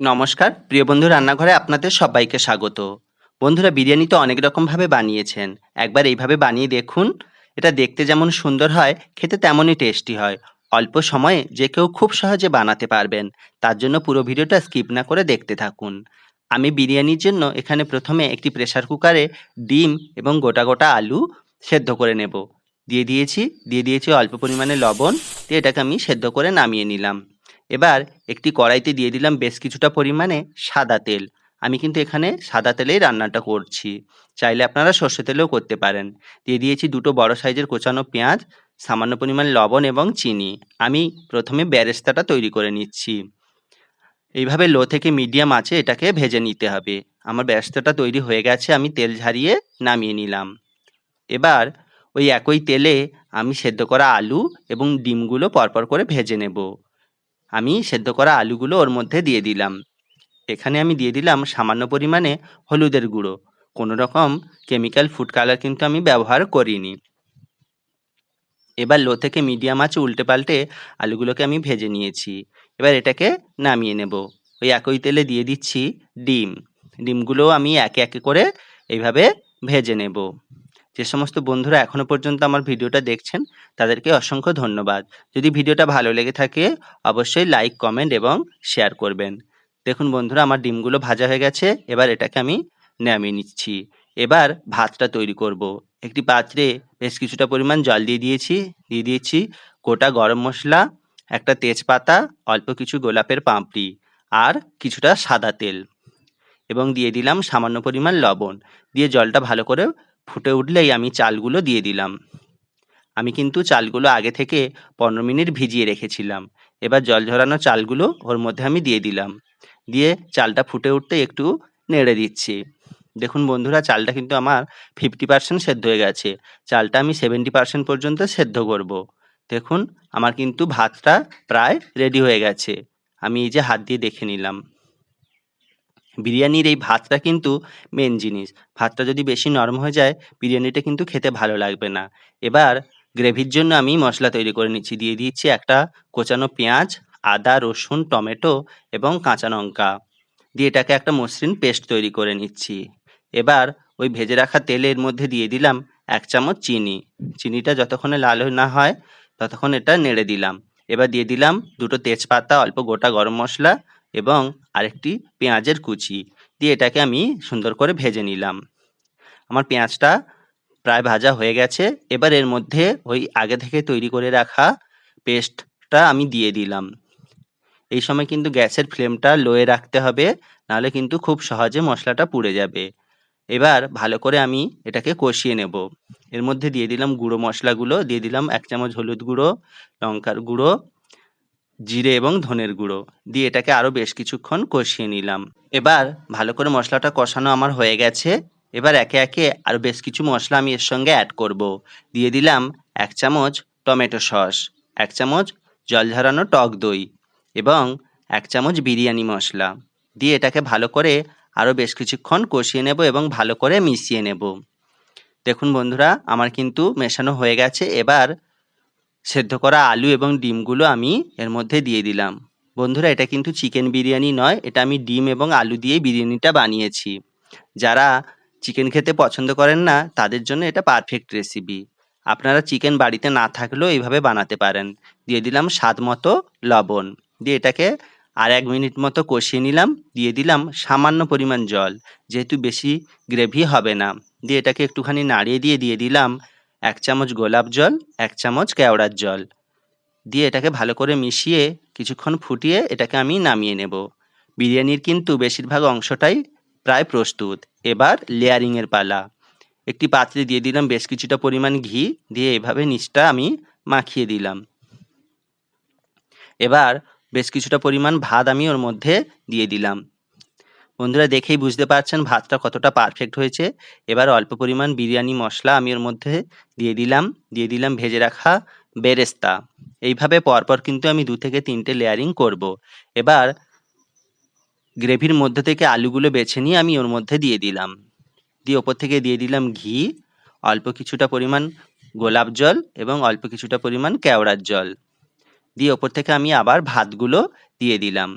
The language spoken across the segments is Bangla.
নমস্কার, প্রিয় বন্ধু রান্নাঘরে আপনাদের সবাইকে স্বাগত। বন্ধুরা বিরিয়ানি তো অনেক রকমভাবে বানিয়েছেন। একবার এইভাবে বানিয়ে দেখুন। এটা দেখতে যেমন সুন্দর হয়, খেতে তেমনই টেস্টি হয়। অল্প সময়ে যে কেউ খুব সহজে বানাতে পারবেন। তার জন্য পুরো ভিডিওটা স্কিপ না করে দেখতে থাকুন। আমি বিরিয়ানির জন্য এখানে প্রথমে একটি প্রেসার কুকারে ডিম এবং গোটা গোটা আলু সেদ্ধ করে নেব। দিয়ে দিয়েছি দিয়ে দিয়েছি অল্প পরিমাণে লবণ। দিয়ে এটাকে আমি সেদ্ধ করে নামিয়ে নিলাম। এবার একটি কড়াইতে দিয়ে দিলাম বেশ কিছুটা পরিমাণে সাদা তেল। আমি কিন্তু এখানে সাদা তেলেই রান্নাটা করছি। চাইলে আপনারা সর্ষে তেলেও করতে পারেন। দিয়ে দিয়েছি দুটো বড় সাইজের কোচানো পেঁয়াজ, সামান্য পরিমাণ লবণ এবং চিনি। আমি প্রথমে ব্যারেস্তাটা তৈরি করে নিচ্ছি। এইভাবে লো থেকে মিডিয়াম আছে এটাকে ভেজে নিতে হবে। আমার ব্যারেস্তাটা তৈরি হয়ে গেছে, আমি তেল ঝারিয়ে নামিয়ে নিলাম। এবার ওই একই তেলে আমি সেদ্ধ করা আলু এবং ডিমগুলো পরপর করে ভেজে নেব। আমি সেদ্ধ করা আলুগুলো ওর মধ্যে দিয়ে দিলাম। এখানে আমি দিয়ে দিলাম সামান্য পরিমাণে হলুদের গুঁড়ো। কোনো রকম কেমিক্যাল ফুড কালার কিন্তু আমি ব্যবহার করিনি। এবার লো থেকে মিডিয়াম আছে উল্টে পাল্টে আলুগুলোকে আমি ভেজে নিয়েছি। এবার এটাকে নামিয়ে নেব। ওই একই তেলে দিয়ে দিচ্ছি ডিম। ডিমগুলো আমি একে একে করে এইভাবে ভেজে নেব। যে সমস্ত বন্ধুরা এখনও পর্যন্ত আমার ভিডিওটা দেখছেন, তাদেরকে অসংখ্য ধন্যবাদ। যদি ভিডিওটা ভালো লেগে থাকে, অবশ্যই লাইক, কমেন্ট এবং শেয়ার করবেন। দেখুন বন্ধুরা, আমার ডিমগুলো ভাজা হয়ে গেছে, এবার এটাকে আমি নামিয়ে নিচ্ছি। এবার ভাতটা তৈরি করব। একটি পাত্রে বেশ কিছুটা পরিমাণ জল দিয়ে দিয়েছি দিয়ে দিয়েছি গোটা গরম মশলা, একটা তেজপাতা, অল্প কিছু গোলাপের পাপড়ি আর কিছুটা সাদা তেল। এবং দিয়ে দিলাম সামান্য পরিমাণ লবণ। দিয়ে জলটা ভালো করে ফুটে উঠলেই আমি চালগুলো দিয়ে দিলাম। আমি কিন্তু চালগুলো আগে থেকে পনেরো মিনিট ভিজিয়ে রেখেছিলাম। এবার জল ঝরানো চালগুলো ওর মধ্যে আমি দিয়ে দিলাম। দিয়ে চালটা ফুটে উঠতে একটু নেড়ে দিচ্ছি। দেখুন বন্ধুরা, চালটা কিন্তু আমার ফিফটি পার্সেন্ট সেদ্ধ হয়ে গেছে। চালটা আমি সেভেন্টি পার্সেন্ট পর্যন্ত সেদ্ধ করব। দেখুন, আমার কিন্তু ভাতটা প্রায় রেডি হয়ে গেছে। আমি এই যে হাত দিয়ে দেখে নিলাম। বিরিয়ানির এই ভাতটা কিন্তু মেন জিনিস। ভাতটা যদি বেশি নরম হয়ে যায়, বিরিয়ানিটা কিন্তু খেতে ভালো লাগবে না। এবার গ্রেভির জন্য আমি মশলা তৈরি করে নিচ্ছি। দিয়ে দিচ্ছি একটা কোচানো পেঁয়াজ, আদা, রসুন, টমেটো এবং কাঁচা লঙ্কা। দিয়ে এটাকে একটা মসৃণ পেস্ট তৈরি করে নিচ্ছি। এবার ওই ভেজে রাখা তেলের মধ্যে দিয়ে দিলাম এক চামচ চিনি। চিনিটা যতক্ষণে লাল না হয়, ততক্ষণ এটা নেড়ে দিলাম। এবার দিয়ে দিলাম দুটো তেজপাতা, অল্প গোটা গরম মশলা এবং আরেকটি পেঁয়াজের কুচি দিয়ে এটাকে আমি সুন্দর করে ভেজে নিলাম। আমার পেঁয়াজটা প্রায় ভাজা হয়ে গেছে। এবার এর মধ্যে ওই আগে থেকে তৈরি করে রাখা পেস্টটা আমি দিয়ে দিলাম। এই সময় কিন্তু গ্যাসের ফ্লেমটা লোয়ে রাখতে হবে, নাহলে কিন্তু খুব সহজে মশলাটা পুড়ে যাবে। এবার ভালো করে আমি এটাকে কষিয়ে নেব। এর মধ্যে দিয়ে দিলাম গুঁড়ো মশলাগুলো, দিয়ে দিলাম এক চামচ হলুদ গুঁড়ো, লঙ্কার গুঁড়ো জিরে এবং ধনের গুঁড়ো। দিয়ে এটাকে আরও বেশ কিছুক্ষণ কষিয়ে নিলাম। এবার ভালো করে মশলাটা কষানো আমার হয়ে গেছে। এবার একে একে আরও বেশ কিছু মশলা আমি এর সঙ্গে অ্যাড করব। দিয়ে দিলাম এক চামচ টমেটো সস, এক চামচ জল ঝরানো টক দই এবং এক চামচ বিরিয়ানি মশলা। দিয়ে এটাকে ভালো করে আরও বেশ কিছুক্ষণ কষিয়ে নেব এবং ভালো করে মিশিয়ে নেব। দেখুন বন্ধুরা, আমার কিন্তু মেশানো হয়ে গেছে। এবার সেদ্ধ করা আলু এবং ডিমগুলো আমি এর মধ্যে দিয়ে দিলাম। বন্ধুরা, এটা কিন্তু চিকেন বিরিয়ানি নয়, এটা আমি ডিম এবং আলু দিয়ে বিরিয়ানিটা বানিয়েছি। যারা চিকেন খেতে পছন্দ করেন না, তাদের জন্য এটা পারফেক্ট রেসিপি আপনারা চিকেন বাড়িতে না থাকলেও এইভাবে বানাতে পারেন। দিয়ে দিলাম স্বাদ মতো লবণ। দিয়ে এটাকে আর এক মিনিট মতো কষিয়ে নিলাম। দিয়ে দিলাম সামান্য পরিমাণ জল, যেহেতু বেশি গ্রেভি হবে না। দিয়ে এটাকে একটুখানি নাড়িয়ে দিয়ে দিয়ে দিলাম এক চামচ গোলাপ জল, এক চামচ কেওড়ার জল। দিয়ে এটাকে ভালো করে মিশিয়ে কিছুক্ষণ ফুটিয়ে এটাকে আমি নামিয়ে নেব। বিরিয়ানির কিন্তু বেশিরভাগ অংশটাই প্রায় প্রস্তুত। এবার লেয়ারিংয়ের পালা। একটি পাত্রে দিয়ে দিলাম বেশ কিছুটা পরিমাণ ঘি, দিয়ে এভাবে নিচটা আমি মাখিয়ে দিলাম। এবার বেশ কিছুটা পরিমাণ ভাত আমি ওর মধ্যে দিয়ে দিলাম। বন্ধুরা দেখেই বুঝতে পারছেন, ভাতটা কতটা পারফেক্ট হয়েছে। এবার অল্প পরিমাণ বিরিয়ানি মশলা আমি ওর মধ্যে দিয়ে দিলাম। দিয়ে দিলাম ভেজে রাখা বেরেস্তা। এইভাবে পরপর কিন্তু আমি দু থেকে তিনটে লেয়ারিং করব। এবার গ্রেভির মধ্যে থেকে আলুগুলো বেছে নিয়ে আমি ওর মধ্যে দিয়ে দিলাম। দিয়ে ওপর থেকে দিয়ে দিলাম ঘি, অল্প কিছুটা পরিমাণ গোলাপ জল এবং অল্প কিছুটা পরিমাণ কেওড়ার জল। দিয়ে ওপর থেকে আমি আবার ভাতগুলো দিয়ে দিলাম।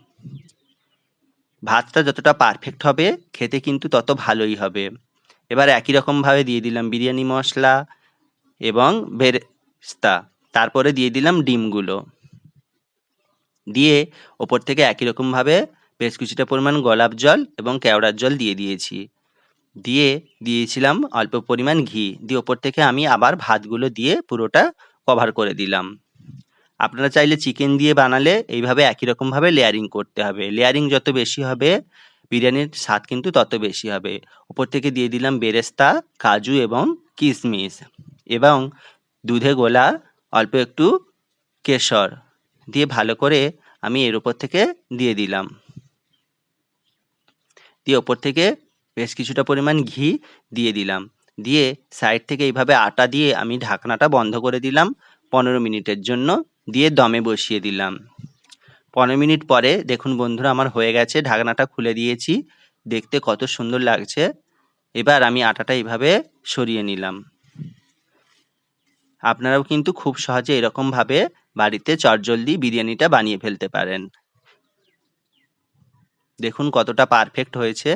ভাতটা যতটা পারফেক্ট হবে, খেতে কিন্তু তত ভালোই হবে। এবার একই রকমভাবে দিয়ে দিলাম বিরিয়ানি মশলা এবং বেরেস্তা তারপরে দিয়ে দিলাম ডিমগুলো। দিয়ে ওপর থেকে একই রকমভাবে বেশ কিছুটা পরিমাণ গোলাপ জল এবং কেওড়ার জল দিয়ে দিয়েছি। দিয়ে দিয়েছিলাম অল্প পরিমাণ ঘি। দিয়ে ওপর থেকে আমি আবার ভাতগুলো দিয়ে পুরোটা কভার করে দিলাম। আপনারা চাইলে চিকেন দিয়ে বানালে এইভাবে একই রকমভাবে লেয়ারিং করতে হবে। লেয়ারিং যত বেশি হবে, বিরিয়ানির স্বাদ কিন্তু তত বেশি হবে। উপর থেকে দিয়ে দিলাম বেরেস্তা, কাজু এবং কিশমিশ এবং দুধে গোলা অল্প একটু কেশর দিয়ে ভালো করে আমি এর উপর থেকে দিয়ে দিলাম। দিয়ে ওপর থেকে বেশ কিছুটা পরিমাণ ঘি দিয়ে দিলাম। দিয়ে সাইড থেকে এইভাবে আটা দিয়ে আমি ঢাকনাটা বন্ধ করে দিলাম। পনেরো মিনিটের জন্য দিয়ে দমে বসিয়ে দিলাম। পনেরো মিনিট পরে দেখুন বন্ধুরা আমার হয়ে গেছে, ঢাকনাটা খুলে দিয়েছি, দেখতে কত সুন্দর লাগছে। এবার আমি আটাটা এইভাবে সরিয়ে নিলাম। আপনারাও কিন্তু খুব সহজে এরকমভাবে বাড়িতে চটজলদি বিরিয়ানিটা বানিয়ে ফেলতে পারেন। দেখুন কতটা পারফেক্ট হয়েছে।